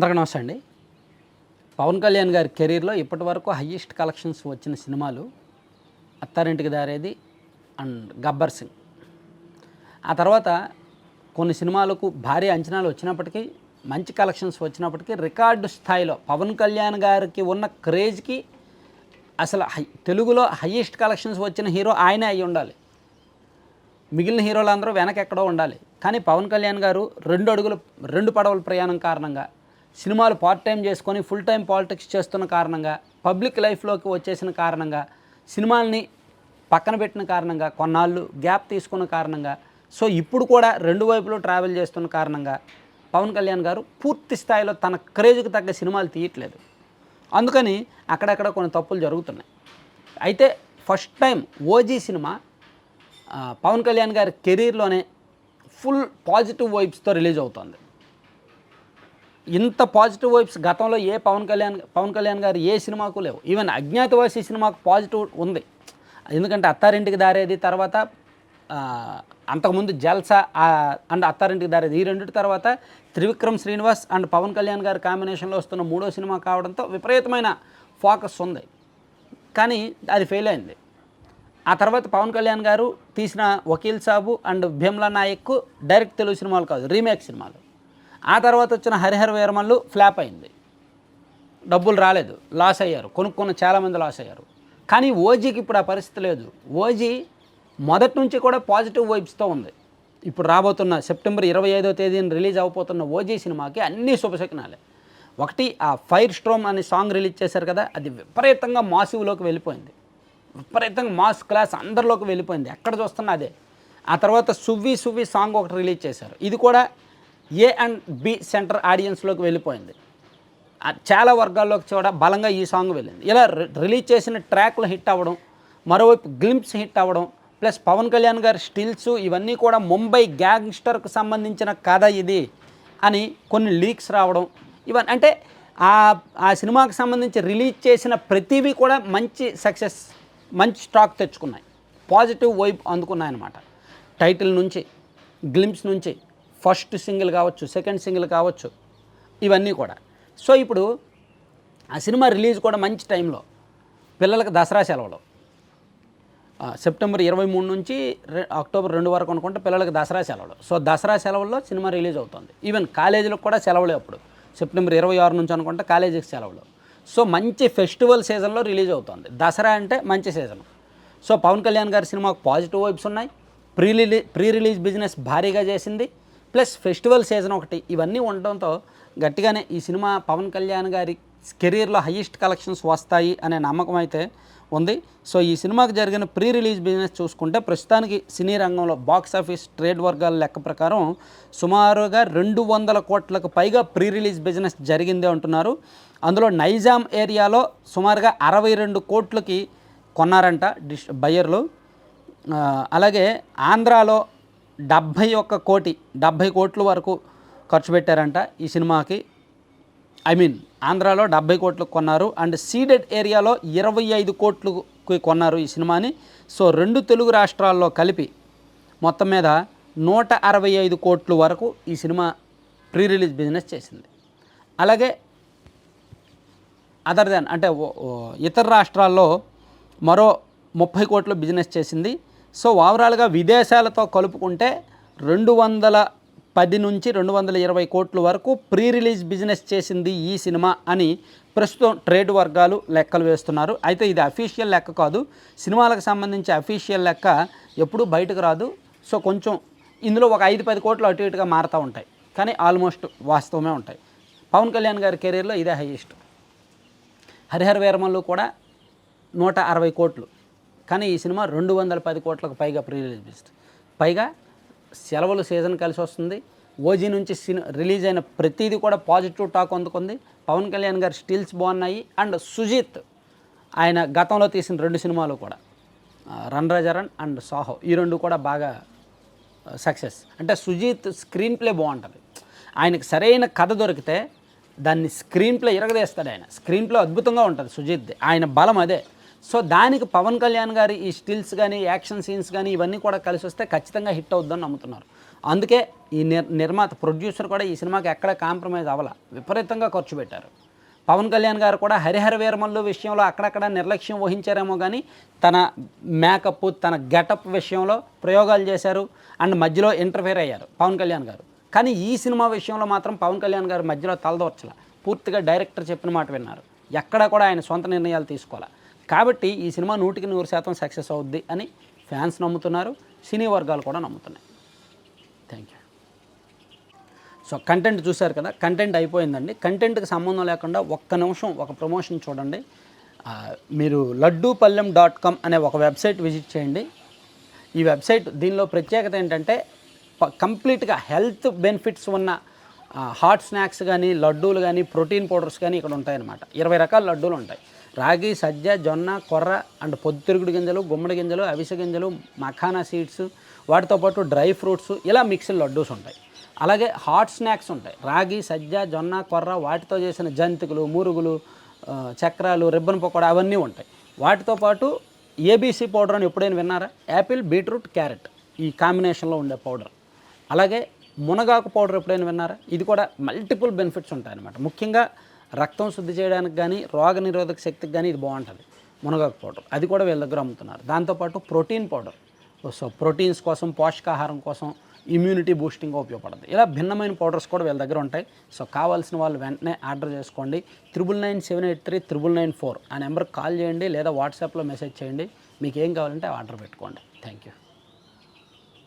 అందరికీ నమస్తే అండి. పవన్ కళ్యాణ్ గారి కెరీర్లో ఇప్పటి వరకు హయ్యెస్ట్ కలెక్షన్స్ వచ్చిన సినిమాలు అత్తారింటికి దారేది అండ్ గబ్బర్ సింగ్. ఆ తర్వాత కొన్ని సినిమాలకు భారీ అంచనాలు వచ్చినప్పటికీ మంచి కలెక్షన్స్ వచ్చినప్పటికీ రికార్డు స్థాయిలో పవన్ కళ్యాణ్ గారికి ఉన్న క్రేజ్కి అసలు హై తెలుగులో హయ్యెస్ట్ కలెక్షన్స్ వచ్చిన హీరో ఆయనే అయి ఉండాలి. మిగిలిన హీరోలందరూ వెనక ఎక్కడో ఉండాలి. కానీ పవన్ కళ్యాణ్ గారు రెండు అడుగులు రెండు పడవల ప్రయాణం కారణంగా సినిమాలు పార్ట్ టైం చేసుకొని ఫుల్ టైం పాలిటిక్స్ చేస్తున్న కారణంగా పబ్లిక్ లైఫ్లోకి వచ్చేసిన కారణంగా సినిమాల్ని పక్కన పెట్టిన కారణంగా కొన్నాళ్ళు గ్యాప్ తీసుకున్న కారణంగా సో ఇప్పుడు కూడా రెండు వైపులు ట్రావెల్ చేస్తున్న కారణంగా పవన్ కళ్యాణ్ గారు పూర్తి స్థాయిలో తన క్రేజ్కి తగ్గ సినిమాలు తీయట్లేదు. అందుకని అక్కడక్కడ కొన్ని తప్పులు జరుగుతున్నాయి. అయితే first time OG cinema Pawan Kalyan గారి కెరీర్లోనే ఫుల్ పాజిటివ్ వైబ్స్తో రిలీజ్ అవుతుంది. ఇంత పాజిటివ్ వైబ్స్ గతంలో ఏ పవన్ కళ్యాణ్ పవన్ కళ్యాణ్ గారు ఏ సినిమాకు లేవు. ఈవెన్ అజ్ఞాతవాసి సినిమాకు పాజిటివ్ ఉంది. ఎందుకంటే అత్తారింటికి దారేది తర్వాత అంతకుముందు జల్సా అండ్ అత్తారింటికి దారేది ఈ రెండింటి తర్వాత త్రివిక్రమ్ శ్రీనివాస్ అండ్ పవన్ కళ్యాణ్ గారి కాంబినేషన్లో వస్తున్న మూడో సినిమా కావడంతో విపరీతమైన ఫోకస్ ఉంది. కానీ అది ఫెయిల్ అయింది. ఆ తర్వాత పవన్ కళ్యాణ్ గారు తీసిన వకీల్ సాబు అండ్ భీమ్లా నాయక్ డైరెక్ట్ తెలుగు సినిమాలు కాదు రీమేక్ సినిమాలు. ఆ తర్వాత వచ్చిన హరిహర వీరమల్లు ఫ్లాప్ అయింది. డబ్బులు రాలేదు లాస్ అయ్యారు కొనుక్కున్న చాలామంది లాస్ అయ్యారు. కానీ ఓజీకి ఇప్పుడు ఆ పరిస్థితి లేదు. ఓజీ మొదటి నుంచి కూడా పాజిటివ్ వైబ్స్తో ఉంది. ఇప్పుడు రాబోతున్న సెప్టెంబర్ ఇరవై ఐదో తేదీన రిలీజ్ అవబోతున్న ఓజీ సినిమాకి అన్ని శుభశకునాలే ఒకటి ఆ ఫైర్ స్ట్రోమ్ అనే సాంగ్ రిలీజ్ చేశారు కదా అది విపరీతంగా మాసివ్లోకి వెళ్ళిపోయింది. విపరీతంగా మాస్ క్లాస్ అందరిలోకి వెళ్ళిపోయింది. ఎక్కడ చూస్తున్నా అదే. ఆ తర్వాత సువ్వి సువ్వి సాంగ్ ఒకటి రిలీజ్ చేశారు. ఇది కూడా ఏ అండ్ బి సెంటర్ ఆడియన్స్లోకి వెళ్ళిపోయింది. చాలా వర్గాల్లోకి కూడా బలంగా ఈ సాంగ్ వెళ్ళింది. ఇలా రి- రిలీజ్ చేసిన ట్రాక్లు హిట్ అవ్వడం మరోవైపు గ్లింప్స్ హిట్ అవ్వడం ప్లస్ పవన్ కళ్యాణ్ గారి స్టిల్స్ ఇవన్నీ కూడా ముంబై గ్యాంగ్స్టర్కు సంబంధించిన కథ ఇది అని కొన్ని లీక్స్ రావడం. ఇవన్నీ అంటే ఆ ఆ సినిమాకి సంబంధించి రిలీజ్ చేసిన ప్రతివి కూడా మంచి సక్సెస్ మంచి స్టాక్ తెచ్చుకున్నాయి. పాజిటివ్ వైబ్ అందుకున్నాయి అన్నమాట టైటిల్ నుంచి గ్లిమ్స్ నుంచి ఫస్ట్ సింగిల్ కావచ్చు సెకండ్ సింగిల్ కావచ్చు ఇవన్నీ కూడా. సో ఇప్పుడు ఆ సినిమా రిలీజ్ కూడా మంచి టైంలో పిల్లలకు దసరా సెలవులు. సెప్టెంబర్ ఇరవై మూడు నుంచి అక్టోబర్ రెండు వరకు అనుకుంటే పిల్లలకి దసరా సెలవులు. సో దసరా సెలవుల్లో సినిమా రిలీజ్ అవుతుంది. ఈవెన్ కాలేజీలకు కూడా సెలవులే అప్పుడు. సెప్టెంబర్ ఇరవై ఆరు నుంచి అనుకుంటే కాలేజీకి సెలవులు. సో మంచి ఫెస్టివల్ సీజన్లో రిలీజ్ అవుతుంది. దసరా అంటే మంచి సీజన్. సో పవన్ కళ్యాణ్ గారి సినిమాకు పాజిటివ్ వైబ్స్ ఉన్నాయి. Pre release pre release business భారీగా చేసింది. ప్లస్ ఫెస్టివల్ సీజన్ ఒకటి ఇవన్నీ ఉండడంతో గట్టిగానే ఈ సినిమా పవన్ కళ్యాణ్ గారి కెరీర్లో హయ్యెస్ట్ కలెక్షన్స్ వస్తాయి అనే నమ్మకం అయితే ఉంది. సో ఈ సినిమాకి జరిగిన ప్రీ రిలీజ్ బిజినెస్ చూసుకుంటే ప్రస్తుతానికి సినీ రంగంలో బాక్స్ ఆఫీస్ ట్రేడ్ వర్గాల లెక్క ప్రకారం సుమారుగా రెండు వందల కోట్లకు పైగా ప్రీ రిలీజ్ బిజినెస్ జరిగింది అంటున్నారు. అందులో నైజాం ఏరియాలో సుమారుగా అరవై రెండు కోట్లకి కొన్నారంట డిష్ బయ్యర్లు. అలాగే ఆంధ్రాలో డెబ్భై ఒక్క కోటి డెబ్భై కోట్ల వరకు ఖర్చు పెట్టారంట ఈ సినిమాకి. ఐ మీన్ ఆంధ్రాలో డెబ్బై కోట్లు కొన్నారు అండ్ సీడెడ్ ఏరియాలో ఇరవై ఐదు కోట్లుకి కొన్నారు ఈ సినిమాని. సో రెండు తెలుగు రాష్ట్రాల్లో కలిపి మొత్తం మీద నూట అరవై ఐదు కోట్ల వరకు ఈ సినిమా ప్రీ రిలీజ్ బిజినెస్ చేసింది. అలాగే అదర్ దాన్ అంటే ఇతర రాష్ట్రాల్లో మరో ముప్పై కోట్లు బిజినెస్ చేసింది. సో ఓవరాల్గా విదేశాలతో కలుపుకుంటే రెండు వందల పది నుంచి రెండు వందల ఇరవై కోట్ల వరకు ప్రీ రిలీజ్ బిజినెస్ చేసింది ఈ సినిమా అని ప్రస్తుతం ట్రేడ్ వర్గాలు లెక్కలు వేస్తున్నారు. అయితే ఇది అఫీషియల్ లెక్క కాదు. సినిమాలకు సంబంధించి అఫీషియల్ లెక్క ఎప్పుడూ బయటకు రాదు. సో కొంచెం ఇందులో ఒక ఐదు పది కోట్లు అటు ఇటుగా మారుతూ ఉంటాయి. కానీ ఆల్మోస్ట్ వాస్తవమే ఉంటాయి. పవన్ కళ్యాణ్ గారి కెరీర్లో ఇదే హైయెస్ట్. హరిహర వీరమల్లు కూడా నూట అరవై కోట్లు. కానీ ఈ సినిమా రెండు వందల పది కోట్లకు పైగా ప్రీ రిలీజ్ పైగా సెలవులు సీజన్ కలిసి వస్తుంది. ఓజీ నుంచి సిని రిలీజ్ అయిన ప్రతిదీ కూడా పాజిటివ్ టాక్ అందుకుంది. పవన్ కళ్యాణ్ గారి స్టిల్స్ బాగున్నాయి. అండ్ సుజిత్ ఆయన గతంలో తీసిన రెండు సినిమాలు కూడా. Run Raja run and Saaho. ఈ రెండు కూడా బాగా సక్సెస్ అంటే సుజీత్ స్క్రీన్ ప్లే బాగుంటుంది. ఆయనకి సరైన కథ దొరికితే దాన్ని స్క్రీన్ ప్లే ఇరగదేస్తాడు ఆయన. స్క్రీన్ ప్లే అద్భుతంగా ఉంటుంది సుజిత్ ఆయన బలం అదే. సో దానికి పవన్ కళ్యాణ్ గారి ఈ స్టిల్స్ కానీ యాక్షన్ సీన్స్ కానీ ఇవన్నీ కూడా కలిసి వస్తే ఖచ్చితంగా హిట్ అవుద్దని నమ్ముతున్నారు. అందుకే ఈ నిర్ నిర్మాత ప్రొడ్యూసర్ కూడా ఈ సినిమాకి ఎక్కడ కాంప్రమైజ్ అవ్వాల. విపరీతంగా ఖర్చు పెట్టారు. పవన్ కళ్యాణ్ గారు కూడా హరిహర వీరమల్లు విషయంలో అక్కడక్కడ నిర్లక్ష్యం వహించారేమో కానీ తన మేకప్ తన గెటప్ విషయంలో ప్రయోగాలు చేశారు అండ్ మధ్యలో ఇంటర్ఫేర్ అయ్యారు పవన్ కళ్యాణ్ గారు. కానీ ఈ సినిమా విషయంలో మాత్రం పవన్ కళ్యాణ్ గారు మధ్యలో తలదోర్చల. పూర్తిగా డైరెక్టర్ చెప్పిన మాట విన్నారు. ఎక్కడా కూడా ఆయన సొంత నిర్ణయాలు తీసుకోవాలి. కాబట్టి ఈ సినిమా నూటికి నూరు శాతం సక్సెస్ అవుద్ది అని ఫ్యాన్స్ నమ్ముతున్నారు సినీ వర్గాలు కూడా నమ్ముతున్నాయి. థ్యాంక్ యూ సో కంటెంట్ చూశారు కదా కంటెంట్ అయిపోయిందండి. కంటెంట్కి సంబంధం లేకుండా ఒక్క నిమిషం ఒక ప్రమోషన్ చూడండి. మీరు మీరు లడ్డూపల్లెం డాట్ కామ్ అనే ఒక వెబ్సైట్ విజిట్ చేయండి. ఈ వెబ్సైట్ దీనిలో ప్రత్యేకత ఏంటంటే కంప్లీట్గా హెల్త్ బెనిఫిట్స్ ఉన్న హాట్ స్నాక్స్ కానీ లడ్డూలు కానీ ప్రోటీన్ పౌడర్స్ కానీ ఇక్కడ ఉంటాయన్నమాట. ఇరవై రకాల లడ్డూలు ఉంటాయి. రాగి సజ్జ జొన్న కొర్ర అండ్ పొద్దుతిరుగుడు గింజలు గుమ్మడి గింజలు అవిసె గింజలు మఖానా సీడ్స్ వాటితో పాటు డ్రై ఫ్రూట్స్ ఇలా మిక్స్డ్ లడ్డూస్ ఉంటాయి. అలాగే హాట్ స్నాక్స్ ఉంటాయి. రాగి సజ్జ జొన్న కొర్ర వాటితో చేసిన జంతికలు మురుగులు చక్రాలు రిబ్బన్ పకోడా అవన్నీ ఉంటాయి. వాటితో పాటు ఏబీసీ పౌడర్ అని ఎప్పుడైనా విన్నారా? యాపిల్ బీట్రూట్ క్యారెట్ ఈ కాంబినేషన్లో ఉండే పౌడర్. అలాగే మునగాకు పౌడర్ ఎప్పుడైనా విన్నారా? ఇది కూడా మల్టిపుల్ బెనిఫిట్స్ ఉంటాయన్నమాట. ముఖ్యంగా రక్తం శుద్ధి చేయడానికి కానీ రోగ నిరోధక శక్తికి కానీ ఇది బాగుంటుంది. మునగాకు పౌడర్ అది కూడా వీళ్ళ దగ్గర అమ్ముతున్నారు. దాంతోపాటు ప్రోటీన్ పౌడర్. సో ప్రోటీన్స్ కోసం పోషకాహారం కోసం ఇమ్యూనిటీ బూస్టింగ్ ఉపయోగపడుతుంది ఇలా భిన్నమైన పౌడర్స్ కూడా వీళ్ళ దగ్గర ఉంటాయి. సో కావాల్సిన వాళ్ళు వెంటనే ఆర్డర్ చేసుకోండి. Triple nine seven eight three triple nine four ఆ నెంబర్కి కాల్ చేయండి లేదా వాట్సాప్లో మెసేజ్ చేయండి మీకు ఏం కావాలంటే ఆర్డర్ పెట్టుకోండి థ్యాంక్ యూ